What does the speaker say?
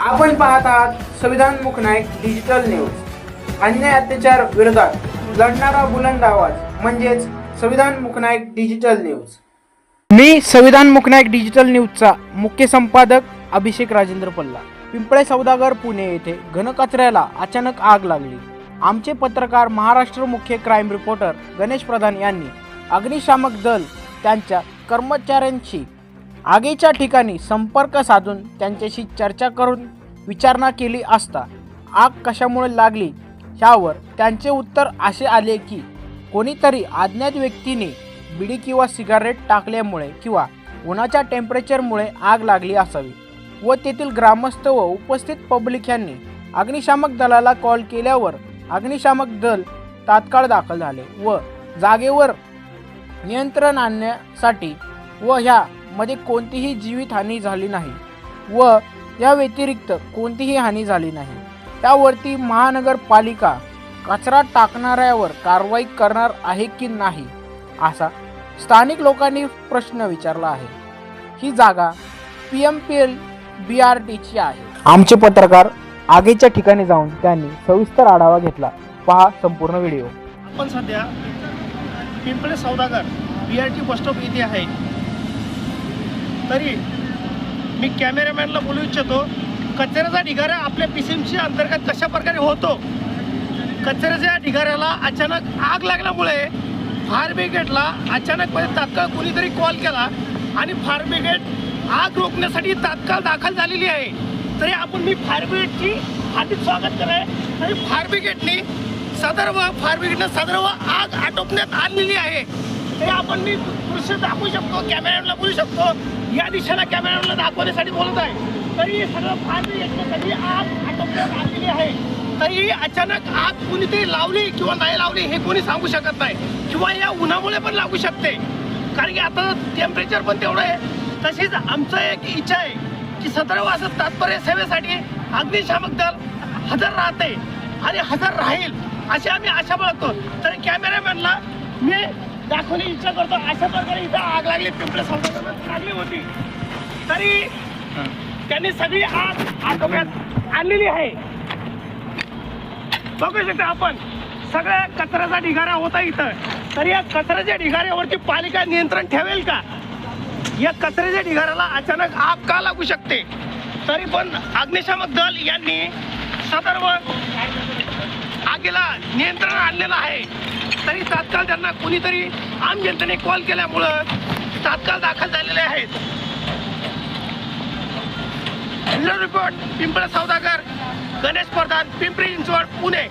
आपण पाहत आहात संविधान मुखनायक डिजिटल न्यूज अन्याय अत्याचार विरोधात लढणारा बुलंद आवाज म्हणजेच संविधान मुखनायक डिजिटल न्यूज मी संविधान मुखनायक डिजिटल न्यूजचा मुख्य संपादक अभिषेक राजेंद्र पल्ला. पिंपळे सौदागर पुणे येथे घनकचऱ्याला अचानक आग लागली. आमचे पत्रकार महाराष्ट्र मुख्य क्राईम रिपोर्टर गणेश प्रधान यांनी अग्निशामक दल त्यांच्या कर्मचाऱ्यांशी आगीच्या ठिकाणी संपर्क साधून त्यांच्याशी चर्चा करून विचारणा केली असता आग कशामुळे लागली ह्यावर त्यांचे उत्तर असे आले की कोणीतरी अज्ञात व्यक्तीने बिडी किंवा सिगारेट टाकल्यामुळे किंवा उन्हाच्या टेम्परेचरमुळे आग लागली असावी व तेथील ग्रामस्थ व उपस्थित पब्लिक यांनी अग्निशामक दलाला कॉल केल्यावर अग्निशामक दल तात्काळ दाखल झाले व जागेवर नियंत्रण आणण्यासाठी व ह्या ह्यामध्ये कोणतीही जीवितहानी झाली नाही व या व्यतिरिक्त कोणतीही हानी झाली नाही. त्यावरती महानगरपालिका कचरा टाकणाऱ्यावर कारवाई करणार आहे की नाही असा स्थानिक लोकांनी प्रश्न विचारला आहे. ही जागा P M P L B R टीची आहे. आमचे पत्रकार आगीच्या ठिकाणी जाऊन त्यांनी सविस्तर आढावा घेतला. पहा संपूर्ण व्हिडिओ. आपण सध्या Pimple Saudagar B R T bus stop इथे आहे. तरी मी कॅमेरामॅनला बोलू इच्छितो कचऱ्याचा ढिगारा आपल्या पी अंतर्गत कशा प्रकारे होतो? कचऱ्याच्या ढिगाऱ्याला अचानक आग लागल्यामुळे फायर ब्रिगेडला अचानकपणे तात्काळ कुणीतरी कॉल केला आणि फायर ब्रिगेड आग रोखण्यासाठी तात्काळ दाखल झालेली आहे. तरी आपण मी फायर ब्रिगेडची हार्दिक स्वागत कराय आहे आणि फायर ब्रिगेडने सदर्भ फायर ब्रिगेडनं सदर्भ आग आटोपण्यात आणलेली आहे. ते आपण मी दृश्य दाखवू शकतो कॅमेऱ्याला बोलू शकतो. या दिशेला कॅमेऱ्याला दाखवण्यासाठी बोलत आहे. तरी हे सगळं पाणी ब्रिगेडसाठी आग आटोपण्यात आलेली आहे. तरी अचानक आग कुणीतरी लावली किंवा नाही लावली हे कोणी सांगू शकत नाही. किंवा या उन्हामुळे पण लागू शकते. कारण की आता टेम्परेचर पण तेवढं आहे. तशीच आमचं एक इच्छा आहे की सतरा असं तात्पर्य सेवेसाठी अग्निशामक दल हजर राहते आणि हजर राहील अशी आम्ही आशा बाळगतो. तर कॅमेरामॅनला मी दाखवण्याची इच्छा करतो. अशा प्रकारे इथं आग लागली पिंपळे संस्थानात लागली होती. तरी त्यांनी सगळी आग आटोक्यात आणलेली आहे. बघू शकता आपण सगळ्या कचऱ्याचा ढिगारा होता इथं. तर या कचऱ्याच्या ढिगाऱ्यावरती पालिका नियंत्रण ठेवेल का? या कचऱ्याच्या ढिगाऱ्याला अचानक आग का लागू शकते? तरी पण अग्निशामक दल यांनी सदर्भ आगीला नियंत्रण आणलेलं आहे. तरी तात्काळ त्यांना कोणीतरी आम जनतेने कॉल केल्यामुळं तात्काळ दाखल झालेले आहेत. ब्युरो रिपोर्ट पिंपळ सौदागर गणेश प्रधान पिंपरी चिंचवड पुणे.